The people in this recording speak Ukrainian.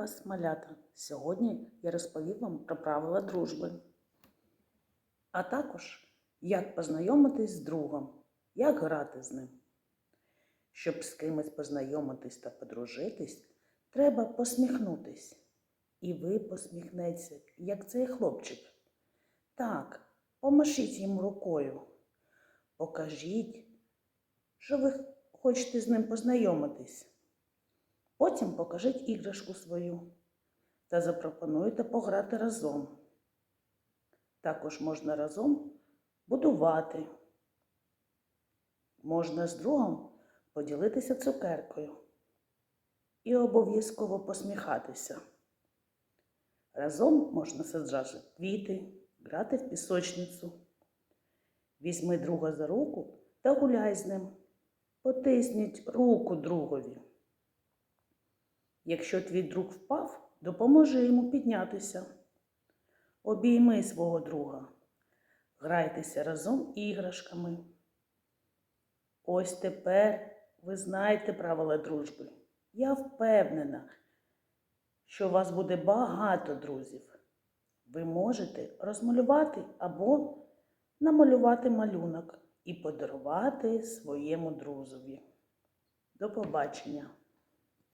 вас, малята! Сьогодні я розповім вам про правила дружби, а також як познайомитись з другом, як грати з ним. Щоб з кимось познайомитись та подружитись, треба посміхнутись. І ви посміхнеться, як цей хлопчик. Так, помашіть йому рукою. Покажіть, що ви хочете з ним познайомитись. Потім покажіть іграшку свою та запропонуйте пограти разом. Також можна разом будувати. Можна з другом поділитися цукеркою і обов'язково посміхатися. Разом можна саджати квіти, грати в пісочницю. Візьми друга за руку та гуляй з ним. Потисніть руку другові. Якщо твій друг впав, допоможи йому піднятися. Обійми свого друга. Грайтеся разом іграшками. Ось тепер ви знаєте правила дружби. Я впевнена, що у вас буде багато друзів. Ви можете розмалювати або намалювати малюнок і подарувати своєму друзові. До побачення!